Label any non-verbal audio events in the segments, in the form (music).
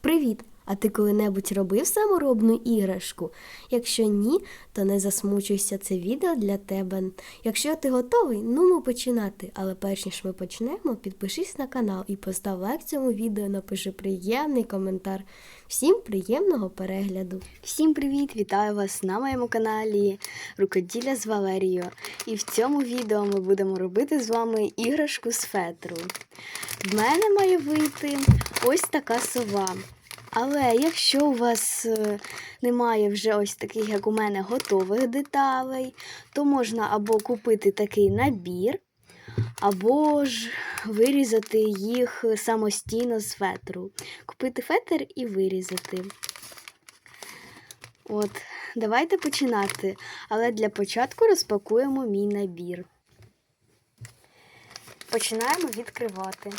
Привіт! А ти коли-небудь робив саморобну іграшку? Якщо ні, то не засмучуйся, це відео для тебе. Якщо ти готовий, ну ми починати. Але перш ніж ми почнемо, підпишись на канал і постав лайк цьому відео, напиши приємний коментар. Всім приємного перегляду! Всім привіт! Вітаю вас на моєму каналі Рукоділля з Валерією. І в цьому відео ми будемо робити з вами іграшку з фетру. В мене має вийти ось така сова. Але якщо у вас е, немає вже ось таких, як у мене, готових деталей, то можна або купити такий набір, або ж вирізати їх самостійно з фетру. Купити фетр і вирізати. От, давайте починати. Але для початку розпакуємо мій набір. Починаємо відкривати.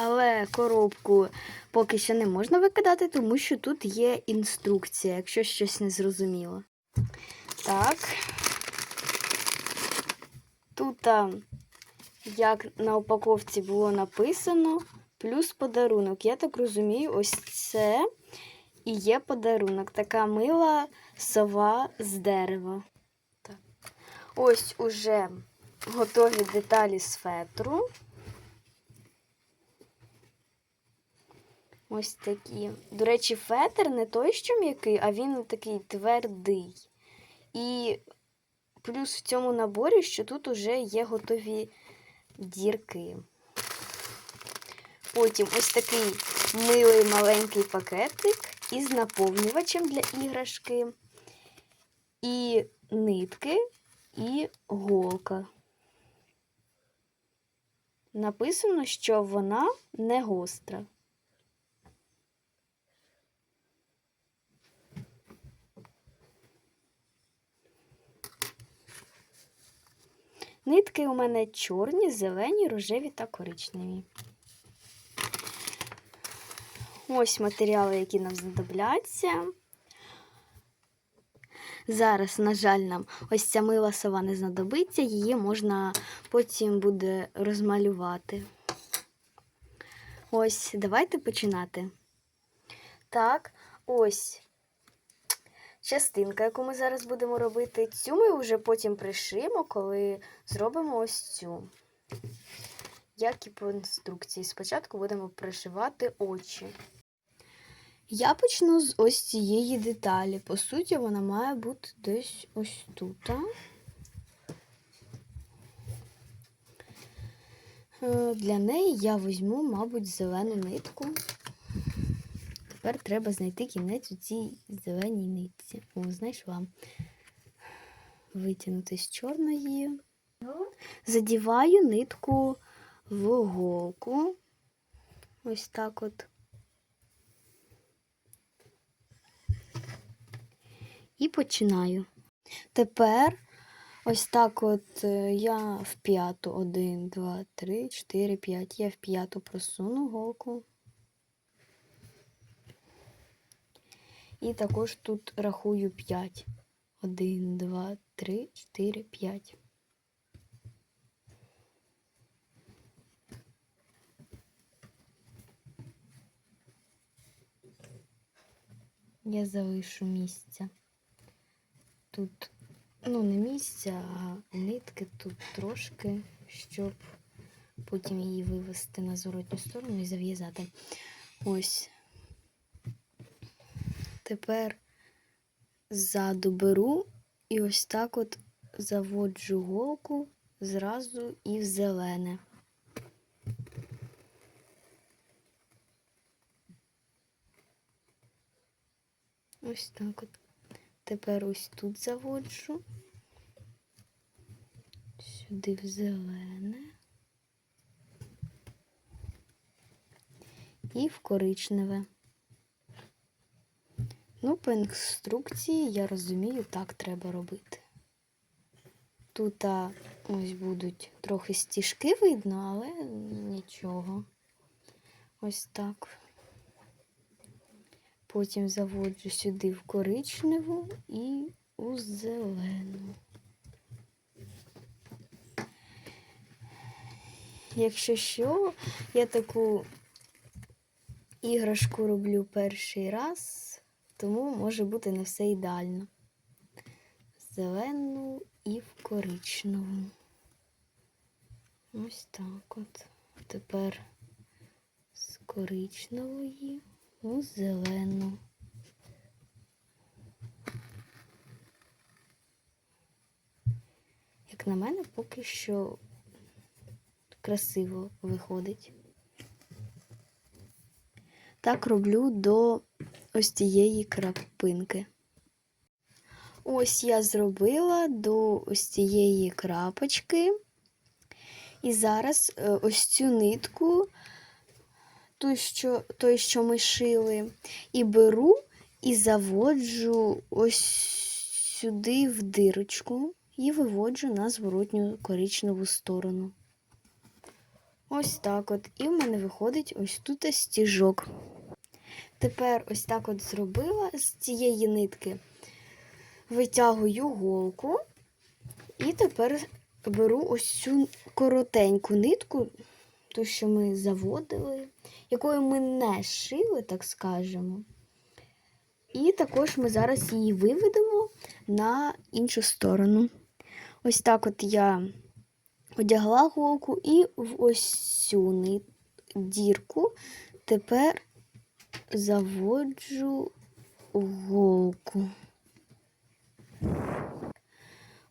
Але коробку поки що не можна викидати, тому що тут є інструкція, якщо щось не зрозуміло. Так. Тут, як на упаковці було написано, плюс подарунок. Я так розумію, ось це і є подарунок. Така мила сова з дерева. Так. Ось уже готові деталі з фетру. Ось такі. До речі, фетр не той, що м'який, а він такий твердий. І плюс в цьому наборі, що тут уже є готові дірки. Потім ось такий милий маленький пакетик із наповнювачем для іграшки, і нитки, і голка. Написано, що вона не гостра. Нитки у мене чорні, зелені, рожеві та коричневі. Ось матеріали, які нам знадобляться. Зараз, на жаль, нам ось ця мила сова не знадобиться, її можна потім буде розмалювати. Ось, давайте починати. Так, ось частинка, яку ми зараз будемо робити. Цю ми вже потім пришимо, коли зробимо ось цю. Як і по інструкції. Спочатку будемо пришивати очі. Я почну з ось цієї деталі. По суті, вона має бути десь ось тут. Е, Для неї я візьму, мабуть, зелену нитку. Тепер треба знайти кінець у цій зеленій нитці. О, знайшла. Витягнути з чорної. Задіваю нитку в голку. Ось так от. І починаю. Тепер ось так от е, я в п'яту. Один, два, три, чотири, п'ять. Я в п'яту просуну голку. І також тут рахую 5. 1, 2, 3, 4, 5. Я залишу місця. Тут, ну, не місця, а нитки тут трошки, щоб потім її вивести на зворотню сторону і зав'язати. Ось. Тепер ззаду беру і ось так от заводжу голку зразу і в зелене. Ось так от. Тепер ось тут заводжу. Сюди в зелене. І в коричневе. Ну, по інструкції, я розумію, так треба робити. Тут а, ось будуть трохи стіжки видно, але нічого. Ось так. Потім заводжу сюди в коричневу і у зелену. Якщо що, я таку іграшку роблю перший раз, тому може бути не все ідеально. Зелену і в коричневу. Ось так от. Тепер з коричневої у зелену. Як на мене, поки що красиво виходить. Так роблю до ось цієї крапинки. Ось я зробила до ось цієї крапочки. І зараз е, ось цю нитку, ту, що, той, що ми шили, і беру і заводжу ось сюди в дирочку і виводжу на зворотню коричневу сторону. Ось так от. І в мене виходить ось тут стіжок. Тепер ось так от зробила з цієї нитки, витягую голку, і тепер беру ось цю коротеньку нитку, ту, що ми заводили, якою ми не шили, так скажемо. І також ми зараз її виведемо на іншу сторону. Ось так от я одягла голку і в ось цю дірку тепер заводжу голку.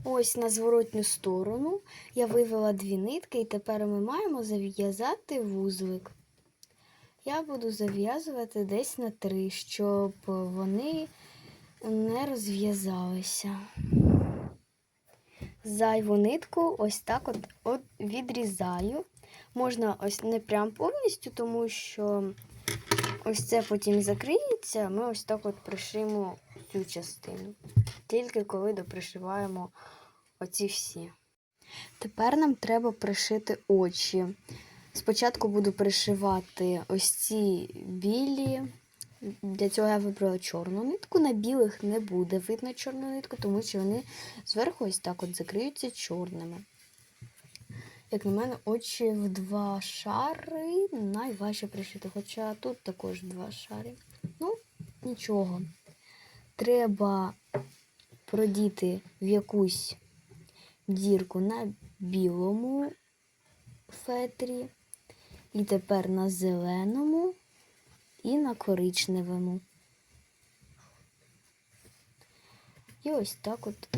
Ось на зворотню сторону я вивела дві нитки, і тепер ми маємо зав'язати вузлик. Я буду зав'язувати десь на три, щоб вони не розв'язалися. Зайву нитку ось так от, от відрізаю. Можна ось не прям повністю, тому що ось це потім закриється, ми ось так от пришимо цю частину. Тільки коли допришиваємо оці всі. Тепер нам треба пришити очі. Спочатку буду пришивати ось ці білі. Для цього я вибрала чорну нитку. На білих не буде видно чорну нитку, тому що вони зверху ось так от закриються чорними. Як на мене, очі в два шари найважче пришити, хоча тут також два шари. Ну, нічого. Треба продіти в якусь дірку на білому фетрі, і тепер на зеленому і на коричневому. І ось так от,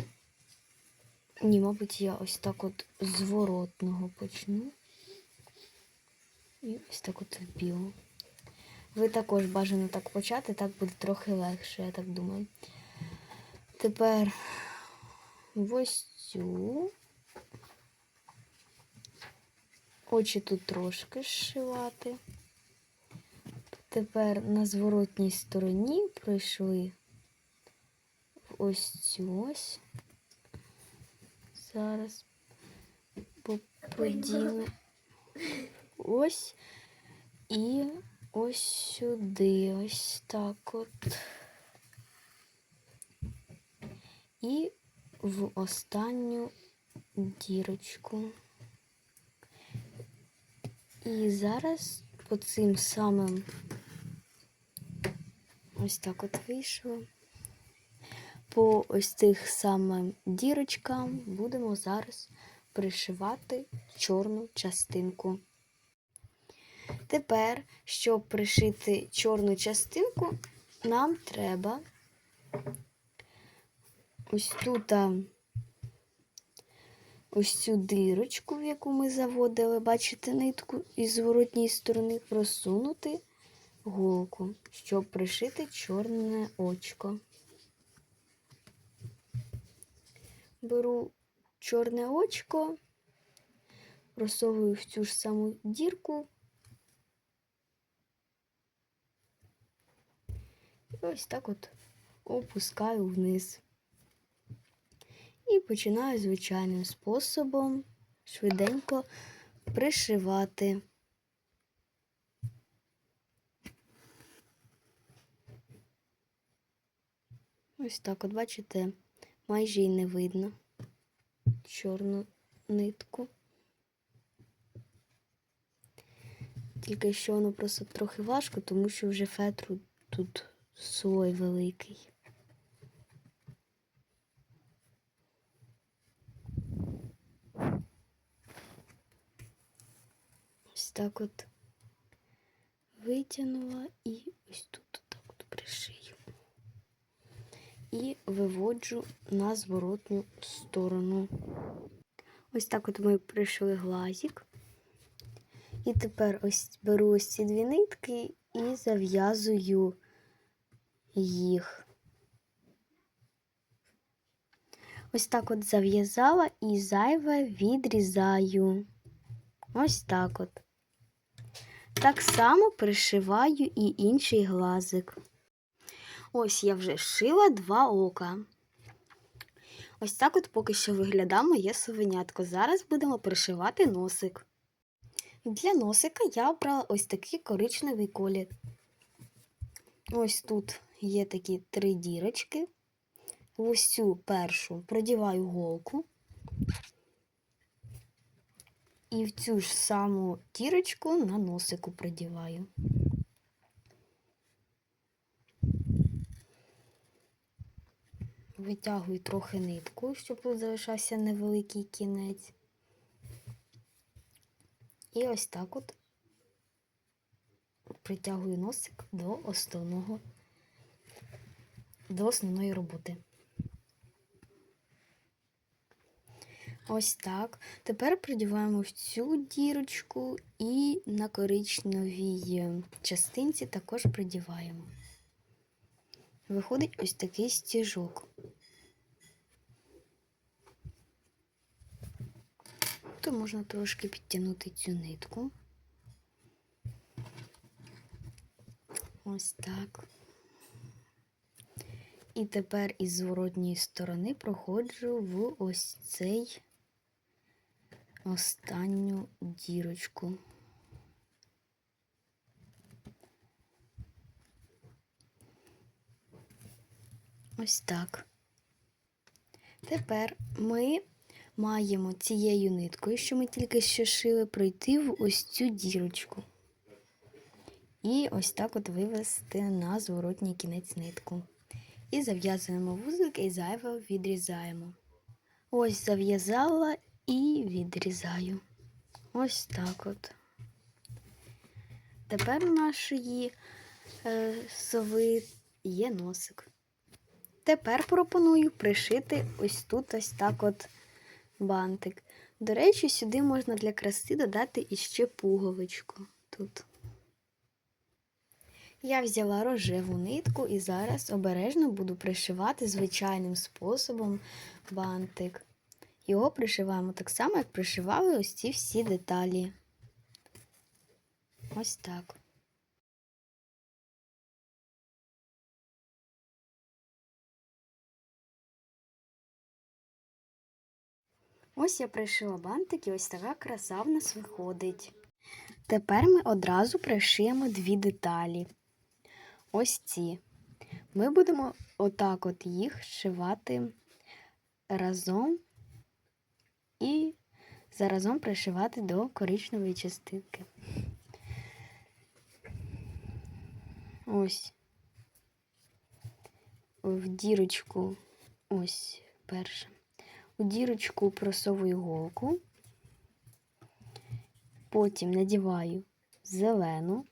ні, мабуть, я ось так от зворотного почну. І ось так от в білу. Ви також бажано так почати, так буде трохи легше, я так думаю. Тепер ось цю. Очі тут трошки зшивати. Тепер на зворотній стороні пройшли ось цю ось. Зараз подіну. Ось і ось сюди, ось так от. І в останню дірочку. І зараз по цим самим ось так от вийшло. По ось цих самим дірочкам будемо зараз пришивати чорну частинку. Тепер, щоб пришити чорну частинку, нам треба ось тут ось цю дирочку, в яку ми заводили, бачите, нитку із зворотньої сторони просунути голку, щоб пришити чорне очко. Беру чорне очко, просовую в цю ж саму дірку. І ось так от опускаю вниз. І починаю звичайним способом швиденько пришивати. Ось так, от бачите, майже і не видно чорну нитку. Тільки що воно просто трохи важко, тому що вже фетру тут слой великий. Ось так от витягнула і ось тут так от пришию. І виводжу на зворотню сторону. Ось так от ми пришили глазик. І тепер ось беру ось ці дві нитки і зав'язую їх. Ось так от зав'язала і зайве відрізаю. Ось так от. Так само пришиваю і інший глазик. Ось я вже шила два ока. Ось так от поки що виглядає моє совенятко. Зараз будемо пришивати носик. Для носика я обрала ось такий коричневий колір. Ось тут є такі три дірочки. В ось цю першу продіваю голку. І в цю ж саму дірочку на носику продіваю. Витягую трохи нитку, щоб тут залишався невеликий кінець. І ось так от притягую носик до основного, до основної роботи. Ось так. Тепер придіваємо в цю дірочку і на коричневій частинці також придіваємо. Виходить ось такий стіжок. То можна трошки підтягнути цю нитку. Ось так. І тепер із зворотньої сторони проходжу в ось цей останню дірочку. Ось так. Тепер ми маємо цією ниткою, що ми тільки що шили, пройти в ось цю дірочку. І ось так от вивести на зворотній кінець нитку. І зав'язуємо вузлик і зайве відрізаємо. Ось зав'язала і відрізаю. Ось так от. Тепер у нашої е, сови є носик. Тепер пропоную пришити ось тут ось так от бантик. До речі, сюди можна для краси додати іще пуговичку тут. Я взяла рожеву нитку і зараз обережно буду пришивати звичайним способом бантик. Його пришиваємо так само, як пришивали ось ці всі деталі. Ось так. Ось я пришила бантик і ось така краса в нас виходить. Тепер ми одразу пришиємо дві деталі. Ось ці. Ми будемо отак от їх шивати разом і заразом пришивати до коричневої частинки. Ось в дірочку, ось перша. У дірочку просовую голку, потім надіваю зелену.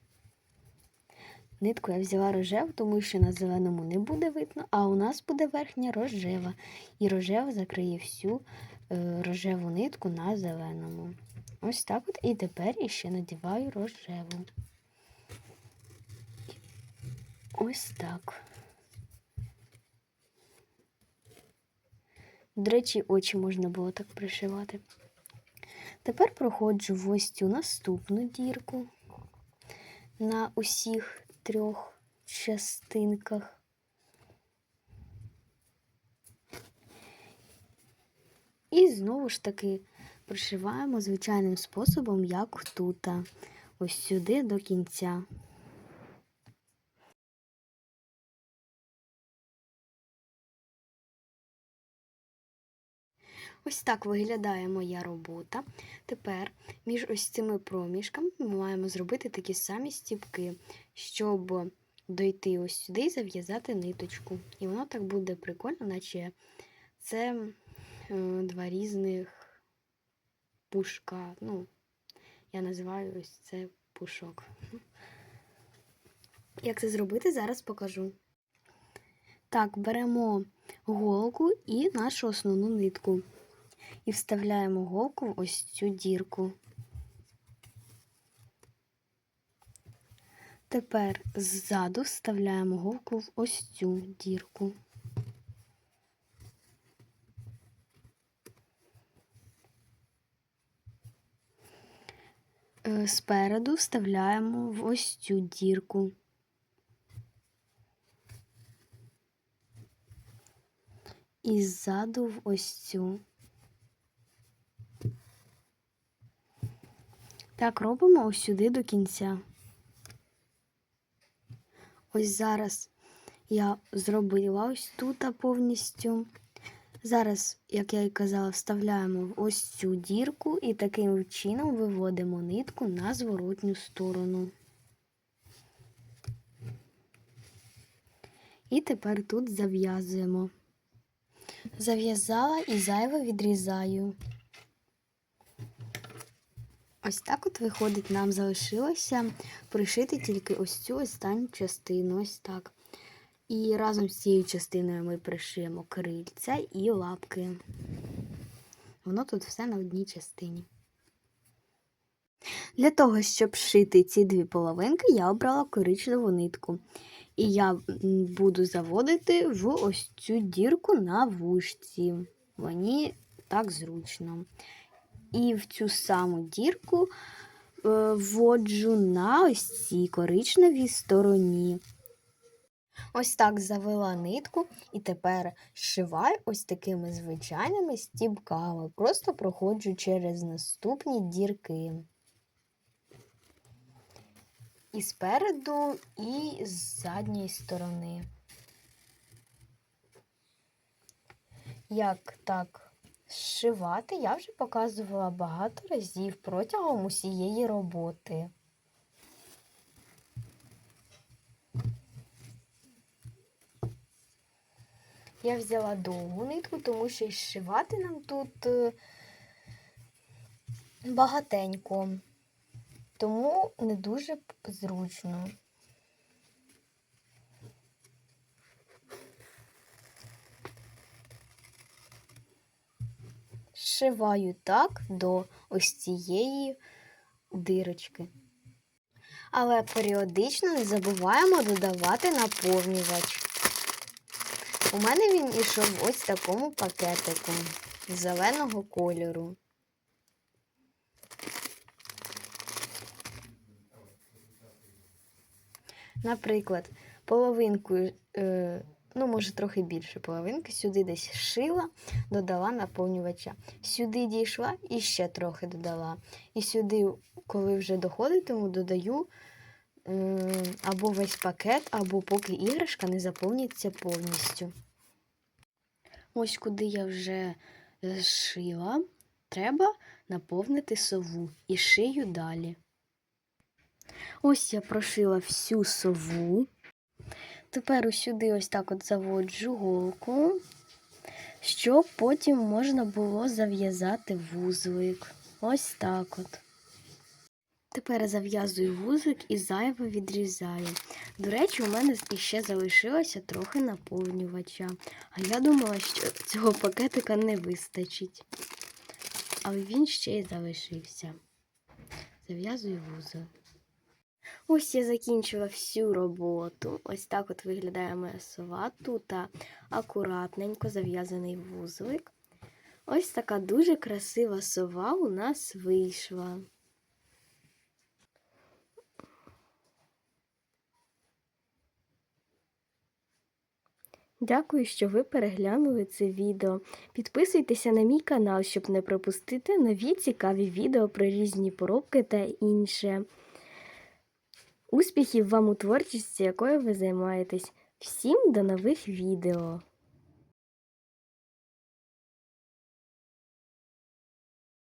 Нитку я взяла рожеву, тому що на зеленому не буде видно, а у нас буде верхня рожева. І рожева закриє всю е, рожеву нитку на зеленому. Ось так от. І тепер іще надіваю рожеву. Ось так. До речі, очі можна було так пришивати. Тепер проходжу в ось цю наступну дірку на усіх трьох частинках. І знову ж таки пришиваємо звичайним способом, як тут, ось сюди до кінця. Ось так виглядає моя робота. Тепер між ось цими проміжками ми маємо зробити такі самі стіпки, щоб дойти ось сюди і зав'язати ниточку. І воно так буде прикольно, наче це е, два різних пушка. Ну, я називаю ось це пушок. (laughs) Як це зробити, зараз покажу. Так, беремо голку і нашу основну нитку. І вставляємо голку в ось цю дірку. Тепер ззаду вставляємо голку в ось цю дірку. Е, Спереду вставляємо в ось цю дірку. І ззаду в ось цю. Так, робимо ось сюди до кінця. Ось зараз я зробила ось тут повністю. Зараз, як я і казала, вставляємо ось цю дірку і таким чином виводимо нитку на зворотню сторону. І тепер тут зав'язуємо. Зав'язала і зайве відрізаю. Ось так от виходить, нам залишилося пришити тільки ось цю останню частину. Ось так. І разом з цією частиною ми пришиємо крильця і лапки. Воно тут все на одній частині. Для того, щоб шити ці дві половинки, я обрала коричневу нитку. І я буду заводити в ось цю дірку на вушці. Мені так зручно. І в цю саму дірку е, вводжу на ось цій коричневій стороні. Ось так завела нитку і тепер зшиваю ось такими звичайними стібками. Просто проходжу через наступні дірки. І спереду, і з задньої сторони. Як так зшивати, я вже показувала багато разів протягом усієї роботи. Я взяла довгу нитку, тому що й зшивати нам тут е, багатенько, тому не дуже зручно. Зшиваю так до ось цієї дирочки. Але періодично не забуваємо додавати наповнювач. У мене він ішов ось в такому пакетику зеленого кольору. Наприклад, половинку, е, ну, може, трохи більше половинки, сюди десь шила, додала наповнювача. Сюди дійшла і ще трохи додала. І сюди, коли вже доходитиму, додаю або весь пакет, або поки іграшка не заповниться повністю. Ось куди я вже зшила, треба наповнити сову і шию далі. Ось я прошила всю сову. Тепер ось сюди ось так от заводжу голку, щоб потім можна було зав'язати вузлик. Ось так от. Тепер зав'язую вузлик і зайве відрізаю. До речі, у мене іще залишилося трохи наповнювача. А я думала, що цього пакетика не вистачить. Але він ще й залишився. Зав'язую вузол. Ось я закінчила всю роботу. Ось так от виглядає моя сова. Тут акуратненько зав'язаний вузлик. Ось така дуже красива сова у нас вийшла. Дякую, що ви переглянули це відео. Підписуйтеся на мій канал, щоб не пропустити нові цікаві відео про різні поробки та інше. Успіхів вам у творчості, якою ви займаєтесь. Всім до нових відео!